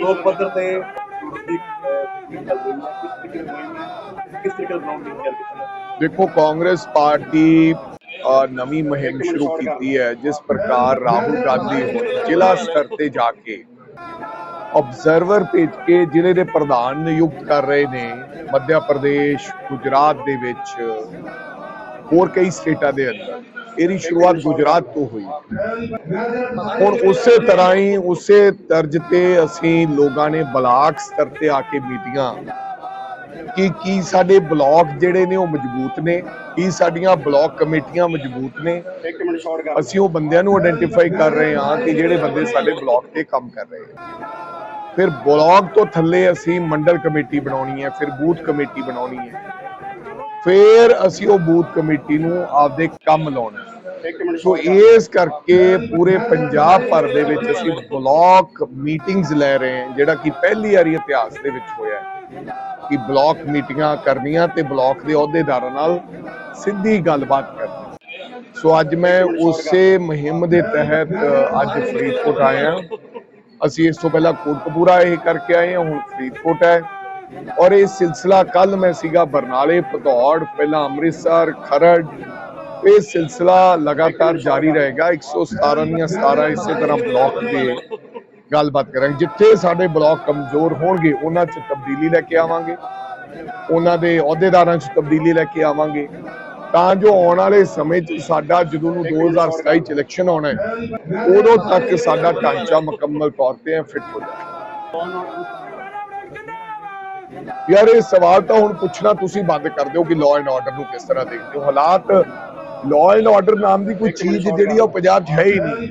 ਲੋਕ ਪੱਧਰ ਤੇ ਕਿਸ ਤਰੀਕੇ ਨਾਲ ਹੋਈ ਦੀ ਦੇਖੋ, ਕਾਂਗਰਸ ਪਾਰਟੀ ਨਵੀਂ ਮੁਹਿੰਮ ਸ਼ੁਰੂ ਕੀਤੀ ਹੈ, ਜਿਸ ਪ੍ਰਕਾਰ ਰਾਹੁਲ ਗਾਂਧੀ ਜ਼ਿਲ੍ਹਾ ਸਤਰ ਤੇ ਜਾ ਕੇ ਆਬਜ਼ਰਵਰ ਭੇਜ ਕੇ ਜ਼ਿਲ੍ਹੇ ਦੇ ਪ੍ਰਧਾਨ ਨਿਯੁਕਤ ਕਰ ਰਹੇ ਨੇ ਮੱਧ ਪ੍ਰਦੇਸ਼, ਗੁਜਰਾਤ ਦੇ ਵਿੱਚ ਹੋਰ ਕਈ ਸਟੇਟਾਂ ਦੇ ਅੰਦਰ। ਇਹਦੀ ਸ਼ੁਰੂਆਤ ਗੁਜਰਾਤ ਤੋਂ ਹੋਈ। ਹੁਣ ਉਸੇ ਤਰ੍ਹਾਂ ਹੀ ਉਸੇ ਤਰਜ ਤੇ ਅਸੀਂ ਲੋਕਾਂ ਨੇ ਬਲਾਕ ਸਤਰ ਤੇ ਆ ਕੇ ਮੀਟਿੰਗਾਂ ਕਿ ਕੀ ਸਾਡੇ ਬਲਾਕ ਜਿਹੜੇ ਨੇ ਉਹ ਮਜ਼ਬੂਤ ਨੇ ਕੀ ਸਾਡੀਆਂ ਬਲਾਕ ਕਮੇਟੀਆਂ ਮਜ਼ਬੂਤ ਨੇ। ਅਸੀਂ ਉਹ ਬੰਦਿਆਂ ਨੂੰ ਆਇਡੈਂਟੀਫਾਈ ਕਰ ਰਹੇ ਹਾਂ ਕਿ ਜਿਹੜੇ ਬੰਦੇ ਸਾਡੇ ਬਲਾਕ ਤੇ ਕੰਮ ਕਰ ਰਹੇ ਆ ਫਿਰ ਬਲਾਕ ਤੋਂ ਥੱਲੇ ਅਸੀਂ ਮੰਡਲ ਕਮੇਟੀ ਬਣਾਉਣੀ ਹੈ ਫਿਰ ਬੂਥ ਕਮੇਟੀ ਬਣਾਉਣੀ ਹੈ। ਫਿਰ ਅਸੀਂ ਉਹ ਬੂਥ ਕਮੇਟੀ ਨੂੰ ਆਪਦੇ ਕੰਮ ਲਾਉਣਾ। ਸੋ ਇਸ ਕਰਕੇ ਪੂਰੇ ਪੰਜਾਬ ਭਰ ਦੇ ਵਿੱਚ ਅਸੀਂ ਬਲਾਕ ਮੀਟਿੰਗਸ ਲੈ ਰਹੇ ਹਾਂ ਜਿਹੜਾ ਕਿ ਪਹਿਲੀ ਵਾਰੀ ਇਤਿਹਾਸ ਦੇ ਵਿੱਚ ਹੋਇਆ ਹੈ ਕਿ ਬਲਾਕ ਮੀਟਿੰਗਾਂ ਕਰਨੀਆਂ ਤੇ ਬਲਾਕ ਦੇ ਅਹੁਦੇਦਾਰਾਂ ਨਾਲ ਸਿੱਧੀ ਗੱਲਬਾਤ ਕਰਨੀ। ਸੋ ਅੱਜ ਮੈਂ ਉਸੇ ਮੁਹਿੰਮ ਦੇ ਤਹਿਤ ਅੱਜ ਫਰੀਦਕੋਟ ਆਇਆ ਅਸੀਂ ਇਸ ਤੋਂ ਪਹਿਲਾਂ ਕੋਟਕਪੂਰਾ ਇਹ ਕਰਕੇ ਆਏ ਹਾਂ ਹੁਣ ਫਰੀਦਕੋਟ ਹੈ। ਔਰ ਇਹ ਸਿਲਸਿਲਾ ਕੱਲ ਮੈਂ ਸੀਗਾ ਬਰਨਾਲੇ ਭਦੌੜ ਪਹਿਲਾਂ ਅੰਮ੍ਰਿਤਸਰ ਖਰੜ ਇਹ ਸਿਲਸਿਲਾ ਲਗਾਤਾਰ ਜਾਰੀ ਰਹੇਗਾ। 117 ਦੀਆਂ 17 ਇਸੇ ਤਰ੍ਹਾਂ ਬਲਾਕ ਦੇ ਗੱਲਬਾਤ ਕਰਾਂਗੇ। ਜਿੱਥੇ ਸਾਡੇ ਬਲਾਕ ਕਮਜ਼ੋਰ ਹੋਣਗੇ, ਉਹਨਾਂ 'ਚ ਤਬਦੀਲੀ ਲੈ ਕੇ ਆਵਾਂਗੇ। ਉਹਨਾਂ ਦੇ ਅਹੁਦੇਦਾਰਾਂ 'ਚ ਤਬਦੀਲੀ ਲੈ ਕੇ ਆਵਾਂਗੇ। ਤਾਂ ਜੋ ਆਉਣ ਵਾਲੇ ਸਮੇਂ 'ਚ ਸਾਡਾ ਜਦੋਂ ਨੂੰ 2027 'ਚ ਇਲੈਕਸ਼ਨ ਆਉਣਾ ਹੈ, ਉਦੋਂ ਤੱਕ ਸਾਡਾ ਢਾਂਚਾ ਮੁਕੰਮਲ ਤੌਰ ਤੇ ਫਿੱਟ ਹੋ ਜਾਏ ਯਾਰ, ਇਹ ਸਵਾਲ ਤਾਂ ਹੁਣ ਪੁੱਛਣਾ ਤੁਸੀਂ ਬੰਦ ਕਰ ਦਿਓ ਕਿ ਲਾਅ ਐਂਡ ਆਰਡਰ ਨੂੰ ਕਿਸ ਤਰ੍ਹਾਂ ਦੇਖਦੇ ਹੋ। ਹਾਲਾਤ ਲਾਅ ਐਂਡ ਆਰਡਰ ਨਾਮ ਦੀ ਕੋਈ ਚੀਜ਼ ਜਿਹੜੀ ਆ ਉਹ ਪੰਜਾਬ 'ਚ ਹੈ ਹੀ ਨਹੀਂ।